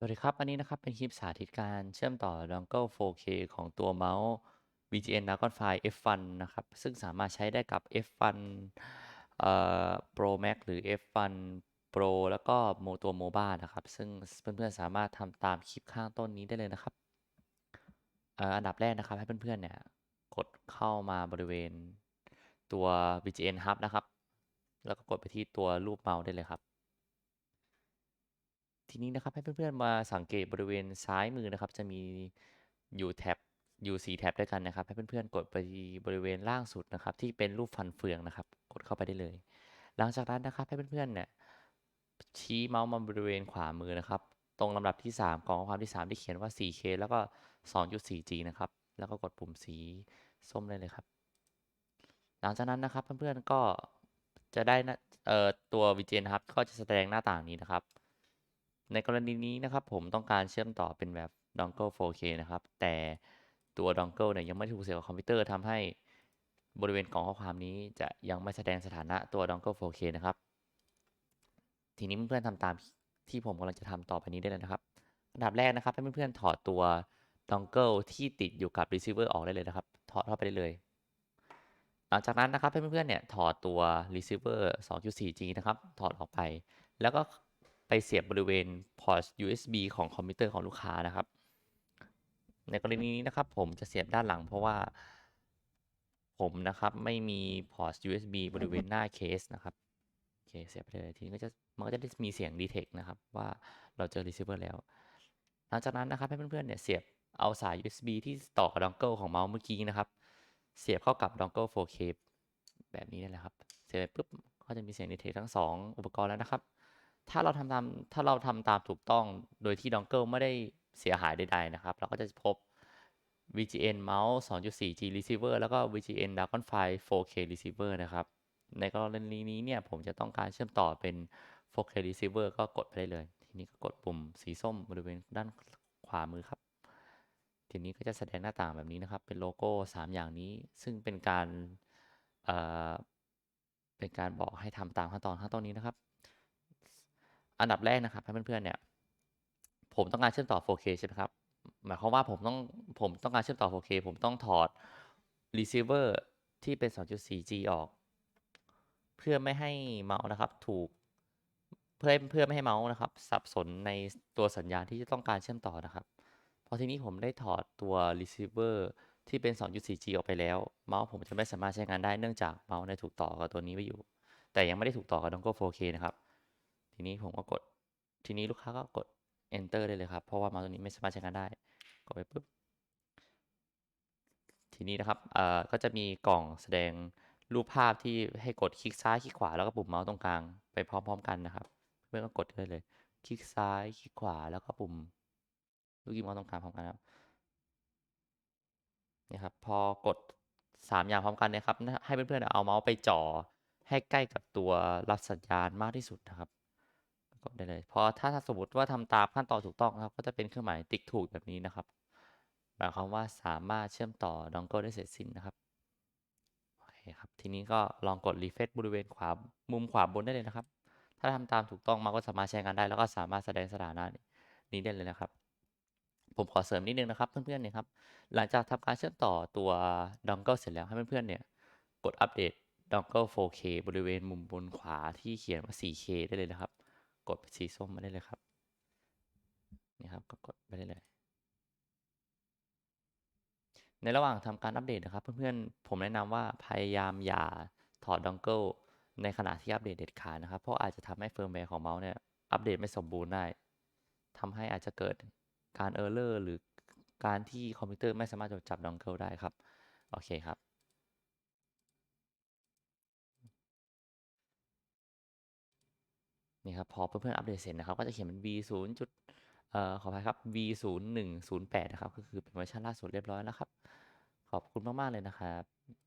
สวัสดีครับ อันนี้นะครับ เป็นคลิปสาธิตการเชื่อมต่อ Dongle 4K ของตัวเมาส์ VGN Dragonfly F1 นะครับ ซึ่งสามารถใช้ได้กับ F1 เอ่อ Pro Max หรือ F1 Pro แล้วก็โมตัว MOBA นะครับ ซึ่งเพื่อนๆ สามารถทำตามคลิปข้างต้นนี้ได้เลยนะครับอ่ออันดับแรกนะครับ ให้เพื่อนๆ เนี่ย กดเข้ามาบริเวณตัว VGN Hub นะครับ แล้วก็กดไปที่ตัวรูปเมาส์ได้เลยครับ ทีนี้นะครับให้เพื่อนๆมาสังเกตบริเวณซ้ายมือนะครับ จะมีอยู่แท็บอยู่สีแท็บด้วยกันนะครับ ให้เพื่อนๆกดไปบริเวณล่างสุดนะครับ ที่เป็นรูปฟันเฟืองนะครับ กดเข้าไปได้เลย หลังจากนั้นนะครับให้เพื่อนๆเนี่ยชี้เมาส์มาบริเวณขวามือนะครับ ตรงลำดับที่3กล่องข้อความที่ 3 ที่เขียนว่า 4K แล้วก็ 2.4G นะครับ แล้วก็กดปุ่มสีส้มได้เลยครับ หลังจากนั้นนะครับเพื่อนๆก็จะได้นะเอ่อตัว VGN นครับ ก็จะแสดงหน้าต่างนี้นะครับ ในกรณีนี้นะครับผมต้องการเชื่อมต่อเป็นแบบ Dongle 4K นะครับ แต่ตัว Dongle เนี่ยยังไม่ถูกเสียบกับคอมพิวเตอร์ทำให้บริเวณกล่องข้อความนี้จะยังไม่แสดงสถานะตัว Dongle 4K นะครับ ทีนี้เพื่อนๆทำตามที่ผมกำลังจะทำต่อไปนี้ได้เลยนะครับอันดับแรกนะครับ ให้เพื่อนๆถอดตัว Dongle ที่ติดอยู่กับ receiver ออกได้เลยนะครับ ถอดเข้าไปได้เลย หลังจากนั้นนะครับให้เพื่อนๆเนี่ยถอดตัว receiver 2.4G นะครับ ถอดออกไป แล้วก็ ไปเสียบบริเวณพอร์ต USB ของคอมพิวเตอร์ของลูกค้านะครับ ในกรณีนี้นะครับผมจะเสียบด้านหลังเพราะว่าผมนะครับไม่มีพอร์ต USB บริเวณหน้าเคสนะครับโอเคเสียบไปเลยทีนี้ก็จะมันก็จะได้มีเสียง detect นะครับว่าเราเจอ receiver แล้ว หลังจากนั้นนะครับให้เพื่อนๆเนี่ยเสียบเอาสาย USB ที่ต่อกับ dongle ของเมาส์เมื่อกี้นะครับ เสียบเข้ากับ dongle 4K แบบนี้นี่แหละครับ เสียบปปุ๊บก็จะมีเสียง detect ทั้ง 2 อุปกรณ์แล้วนะครับ ถ้าเราทำตามถ้าเราทำตามถูกต้องโดยที่ dongle ไม่ได้เสียหายใดๆนะครับ เราก็จะพบ VGN Mouse 2.4G Receiver แล้วก็ VGN Dragonfly 4K Receiver นะครับ ในกรณีนี้เนี่ยผมจะต้องการเชื่อมต่อเป็น 4K Receiver ก็กดไปได้เลย ทีนี้ก็กดปุ่มสีส้มบริเวณด้านขวามือครับ ทีนี้ก็จะแสดงหน้าต่างแบบนี้นะครับ เป็นโลโก้ 3 อย่างนี้ ซึ่งเป็นการเเป็นการบอกให้ทำตามขั้นตอนขั้นตอนนี้นะครับ อันดับแรกนะครับให้เพื่อนๆเนี่ย ผมต้องการเชื่อมต่อ 4K ใช่ไหมครับ หมายความว่าผมต้องผมต้องการเชื่อมต่อ 4K ผมต้องถอด receiver ที่เป็น 2.4G ออก เพื่อไม่ให้เมาส์นะครับ ถูกเพื่อเพื่อไม่ให้เมาส์นะครับ สับสนในตัวสัญญาณที่จะต้องการเชื่อมต่อนะครับพอทีนี้ผมได้ถอดตัว receiver ที่เป็น 2.4G ออกไปแล้ว เมาส์ผมจะไม่สามารถใช้งานได้เนื่องจากเมาส์เนี่ยถูกต่อกับตัวนี้ไว้อยู่ แต่ยังไม่ได้ถูกต่อกับ Dongle 4K นะครับ ทีนี้ผมก็กด ทีนี้ลูกค้าก็กด enter ได้เลยครับ เพราะว่าเมาส์ตัวนี้ไม่สามารถใช้งานได้ กดไปปุ๊บ ทีนี้นะครับ เอ่อ ก็จะมีกล่องแสดงรูปภาพที่ให้กดคลิกซ้ายคลิกขวาแล้วก็ปุ่มเมาส์ตรงกลางไปพร้อมๆกันนะครับ เพื่อนก็กดได้เลย คลิกซ้ายคลิกขวาแล้วก็ปุ่มลูกศรเมาส์ตรงกลางพร้อมกันครับนี่ครับ พอกด 3 อย่างพร้อมกันนี่ยครับ ให้เพื่อนๆเอาเมาส์ไปจ่อให้ใกล้กับตัวรับสัญญาณมากที่สุดนะครับ กดได้เลยพอถ้าสมมติว่าทำตามขั้นตอนถูกต้องนะครับ ก็จะเป็นเครื่องหมายติ๊กถูกแบบนี้นะครับหมายความว่าสามารถเชื่อมต่อ dongle ได้เสร็จสิ้นนะครับโอเคครับทีนี้ก็ลองกด refresh บริเวณขวามุมขวาบนได้เลยนะครับ ถ้าทำตามถูกต้องมันก็สามารถใช้งานได้ แล้วก็สามารถแสดงสถานะนี้ได้เลยนะครับ ผมขอเสริมนิดนึงนะครับเพื่อนๆเนี่ยครับหลังจากทำการเชื่อมต่อตัว dongle เสร็จแล้วให้เพื่อนๆเนี่ยกดอัปเดต dongle 4K บริเวณมุมบนขวาที่เขียนว่า 4K ได้เลยนะครับ กดสีส้มมาได้เลยครับนี่ครับก็กดไปได้เลย ในระหว่างทำการอัปเดตนะครับ เพื่อนๆ ผมแนะนำว่าพยายามอย่าถอดดองเกิลในขณะที่อัปเดตเด็ดขาดนะครับ เพราะอาจจะทำให้เฟิร์มแวร์ของเมาส์เนี่ยอัปเดตไม่สมบูรณ์ได้ทำให้อาจจะเกิดการเออร์เลอร์หรือการที่คอมพิวเตอร์ไม่สามารถจดจับดองเกิลได้ครับ โอเคครับ นี่ครับพอเพื่อนๆอัปเดตเสร็จนะครับก็จะเขียนเป็น v 0จุดเอ่อขออภัยครับ v 0 1 0 8นะครับก็คือเป็นเวอร์ชันล่าสุดเรียบร้อยแล้วครับ ขอบคุณมากๆเลยนะครับ